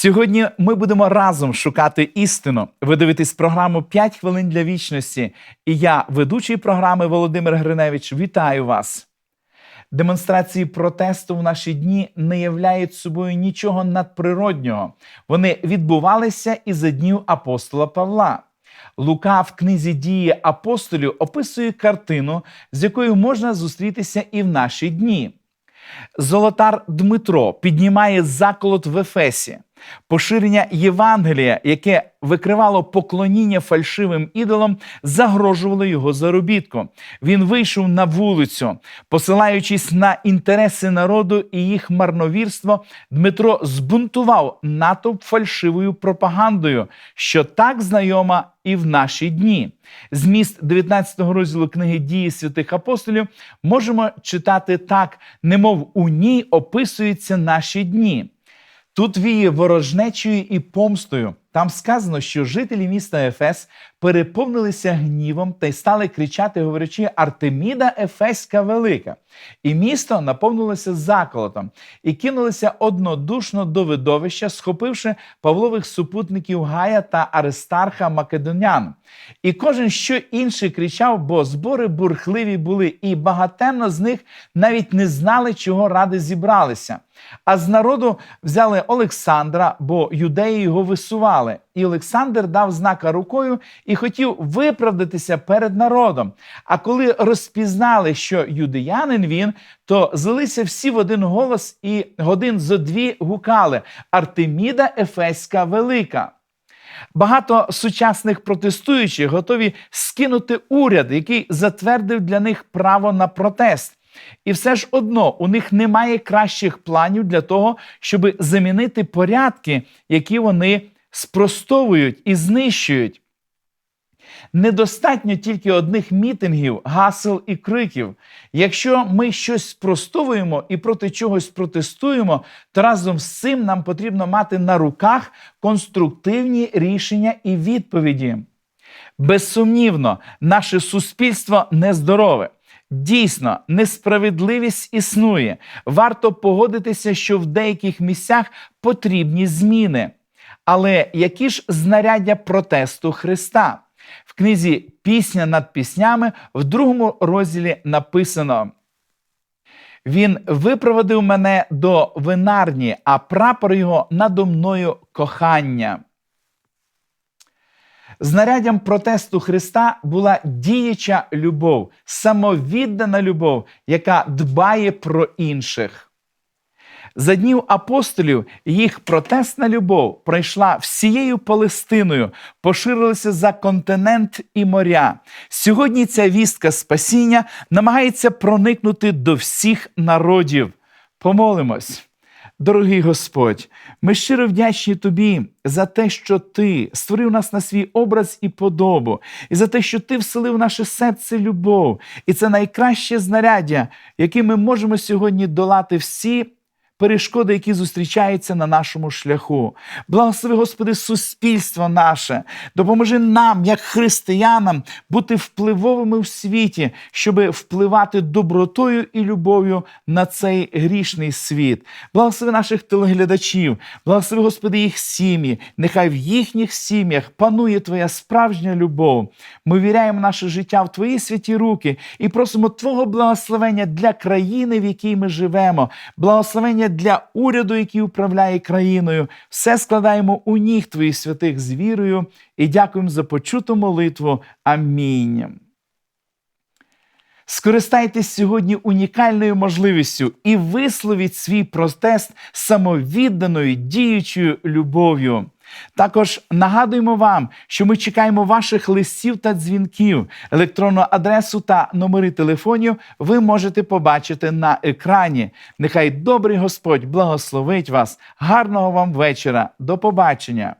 Сьогодні ми будемо разом шукати істину. Ви дивитесь програму «5 хвилин для вічності. І я, ведучий програми Володимир Гриневич, вітаю вас. Демонстрації протесту в наші дні не являють собою нічого надприроднього. Вони відбувалися і за днів апостола Павла. Лука в книзі дії апостолів описує картину, з якою можна зустрітися і в наші дні. Золотар Дмитро піднімає заколот в Ефесі. Поширення Євангелія, яке викривало поклоніння фальшивим ідолам, загрожувало його заробітку. Він вийшов на вулицю, посилаючись на інтереси народу і їх марновірство, Дмитро збунтував натовп фальшивою пропагандою, що так знайома і в наші дні. Зміст 19 розділу книги дії святих апостолів можемо читати так, немов у ній описуються наші дні. Тут віє ворожнечою і помстою. Там сказано, що жителі міста Ефес переповнилися гнівом та й стали кричати, говорячи Артеміда Ефеська велика. І місто наповнилося заколотом і кинулося однодушно до видовища, схопивши Павлових супутників Гая та Аристарха Македонян. І кожен що інший кричав, бо збори бурхливі були, і багатемно з них навіть не знали, чого ради зібралися. А з народу взяли Олександра, бо юдеї його висували. І Олександр дав знака рукою і хотів виправдатися перед народом. А коли розпізнали, що юдеянин він, то злилися всі в один голос і годин зо дві гукали Артеміда Ефеська Велика. Багато сучасних протестуючих готові скинути уряд, який затвердив для них право на протест. І все ж одно у них немає кращих планів для того, щоб замінити порядки, які вони спростовують і знищують. Недостатньо тільки одних мітингів, гасел і криків. Якщо ми щось спростовуємо і проти чогось протестуємо, то разом з цим нам потрібно мати на руках конструктивні рішення і відповіді. Безсумнівно, наше суспільство нездорове. Дійсно, несправедливість існує. Варто погодитися, що в деяких місцях потрібні зміни. Але які ж знаряддя протесту Христа? В книзі Пісня над піснями в другому розділі написано: Він випроводив мене до винарні, а прапор його надо мною кохання. Знаряддям протесту Христа була діяча любов, самовіддана любов, яка дбає про інших. За днів апостолів їх протестна любов пройшла всією Палестиною, поширилася за континент і моря. Сьогодні ця вістка спасіння намагається проникнути до всіх народів. Помолимось. Дорогий Господь, ми щиро вдячні Тобі за те, що Ти створив нас на свій образ і подобу, і за те, що Ти вселив в наше серце любов. І це найкраще знаряддя, яким ми можемо сьогодні долати всі перешкоди, які зустрічаються на нашому шляху. Благослови, Господи, суспільство наше, допоможи нам, як християнам, бути впливовими в світі, щоб впливати добротою і любов'ю на цей грішний світ. Благослови наших телеглядачів, благослови, Господи, їх сім'ї. Нехай в їхніх сім'ях панує Твоя справжня любов. Ми віряємо наше життя в Твої святі руки і просимо Твого благословення для країни, в якій ми живемо, благословення для уряду, який управляє країною. Все складаємо у ніг Твоїх святих з вірою і дякуємо за почуту молитву. Амінь. Скористайтесь сьогодні унікальною можливістю і висловіть свій протест самовідданою діючою любов'ю. Також нагадуємо вам, що ми чекаємо ваших листів та дзвінків. Електронну адресу та номери телефонів ви можете побачити на екрані. Нехай добрий Господь благословить вас. Гарного вам вечора. До побачення!